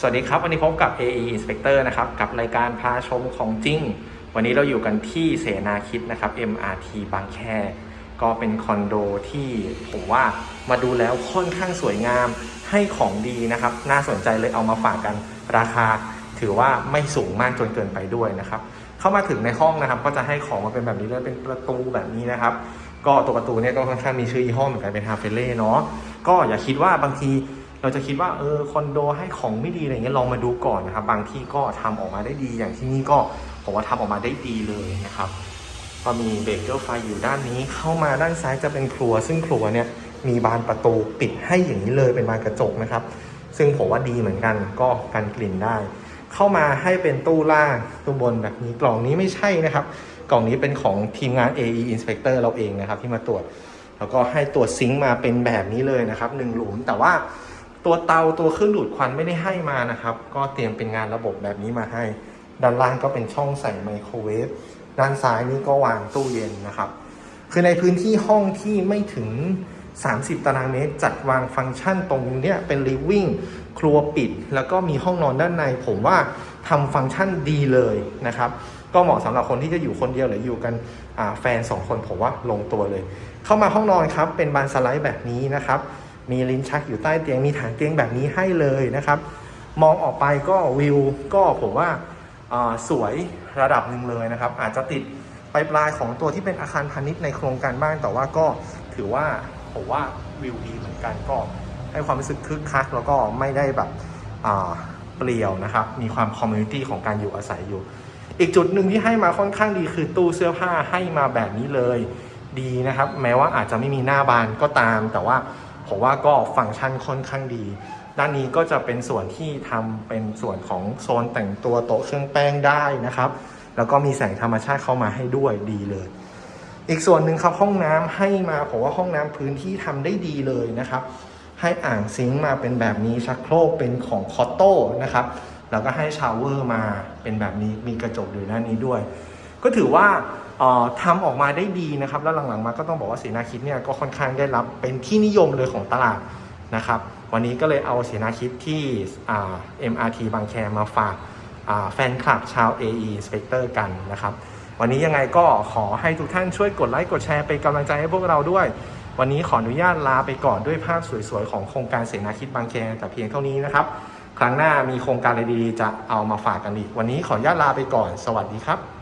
สวัสดีครับ วันนี้พบกับ AE Inspector นะครับ กับรายการพาชมของจริง วันนี้เราอยู่กันที่เสนาคิดนะครับ MRT บางแค ก็เป็นคอนโดที่ผมว่ามาดูแล้วค่อนข้างสวยงามให้ของดีนะครับ น่าสนใจเลยเอามาฝากกันราคา ถือว่าไม่สูงมากจนเกินไปด้วยนะครับ เข้ามาถึงในห้องนะครับ ก็จะให้ของมาเป็นแบบนี้เลยเป็นประตูแบบนี้นะครับ ก็ตัวประตูเนี่ยก็ค่อนข้างมีชื่อยี่ห้อเหมือนกันเป็นฮาเฟเล่เนาะก็อย่าคิดว่าบางที เราจะคิดว่าเออคอนโดให้ของไม่ดีอะไรเงี้ยลองมาดูก่อนนะครับ บางที่ก็ทำออกมาได้ดี อย่างที่นี่ก็ผมว่าทำออกมาได้ดีเลยนะครับ ก็มีเบรกเกอร์ไฟอยู่ด้านนี้เข้ามาด้านซ้ายจะเป็นครัว ซึ่งครัวเนี่ยมีบานประตูปิดให้อย่างนี้เลยเป็นบานกระจกนะครับ ซึ่งผมว่าดีเหมือนกันก็กันกลิ่นได้ เข้ามาให้เป็นตู้ล่างตู้บนแบบนี้กล่องนี้ไม่ใช่นะครับ กล่องนี้เป็นของทีมงาน AE Inspector เราเองนะครับที่มาตรวจ แล้วก็ให้ตัวจซิงค์มาเป็นแบบนี้เลยนะครับหนึ่งหลุมแต่ว่า ตัวเตาตัวเครื่องดูดควันไม่ได้ให้มานะครับ ก็เตรียมเป็นงานระบบแบบนี้มาให้ ด้านล่างก็เป็นช่องใส่ไมโครเวฟด้านซ้ายนี่ก็วางตู้เย็นนะครับ คือในพื้นที่ห้องที่ไม่ถึง 30 ตารางเมตร จัดวางฟังก์ชันตรงเนี้ยเป็น living ครัวปิด แล้วก็มีห้องนอนด้านใน ผมว่าทำฟังก์ชันดีเลยนะครับ ก็เหมาะสำหรับคนที่จะอยู่คนเดียวหรืออยู่กันแฟน 2 คนผมว่าลงตัวเลย เข้ามาห้องนอนครับเป็นบานสไลด์แบบนี้นะครับ มีลิ้นชักอยู่ใต้เตียงมีฐานเตียงแบบนี้ให้เลยนะครับ มองออกไปก็วิวก็ผมว่าสวยระดับหนึ่งเลยนะครับ อาจจะติดปลายปลายของตัวที่เป็นอาคารพาณิชย์ในโครงการบ้านแต่ว่าก็ถือว่าผมว่าวิวดีเหมือนกันก็ให้ความรู้สึกคึกคักแล้วก็ไม่ได้แบบเปลี่ยวนะครับ มีความคอมมูนิตี้ของการอยู่อาศัยอยู่ อีกจุดหนึ่งที่ให้มาค่อนข้างดีคือตู้เสื้อผ้าให้มาแบบนี้เลยดีนะครับ แม้ว่าอาจจะไม่มีหน้าบานก็ตาม แต่ว่า ผมว่าก็ฟังก์ชันค่อนข้างดี ด้านนี้ก็จะเป็นส่วนที่ทำเป็นส่วนของโซนแต่งตัวโต๊ะเครื่องแป้งได้นะครับ แล้วก็มีแสงธรรมชาติเข้ามาให้ด้วยดีเลย อีกส่วนหนึ่งครับห้องน้ำให้มาผมว่าห้องน้ำพื้นที่ทำได้ดีเลยนะครับ ให้อ่างซิงค์มาเป็นแบบนี้ชักโครกเป็นของคอตโต้นะครับแล้วก็ให้ชาวเวอร์มาเป็นแบบนี้มีกระจกอยู่ด้านนี้ด้วย ก็ถือว่า ทำออกมาได้ดีนะครับ แล้วหลังๆมาก็ต้องบอกว่าเสนาคิดเนี่ยก็ค่อนข้างได้รับเป็นที่นิยมเลยของตลาดนะครับ วันนี้ก็เลยเอาเสนาคิดที่ MRT บางแคมาฝากาแฟนคลับชาว AE Inspector กันนะครับ วันนี้ยังไงก็ขอให้ทุกท่านช่วยกดไลค์กดแชร์เป็นกำลังใจให้พวกเราด้วย วันนี้ขออนุญาตลาไปก่อนด้วยภาพสวยๆ ของโครงการเสนาคิดบางแคแต่เพียงเท่านี้นะครับ ครั้งหน้ามีโครงการอะไรดีๆจะเอามาฝากกันอีก วันนี้ขออนุญาตลาไปก่อน สวัสดีครับ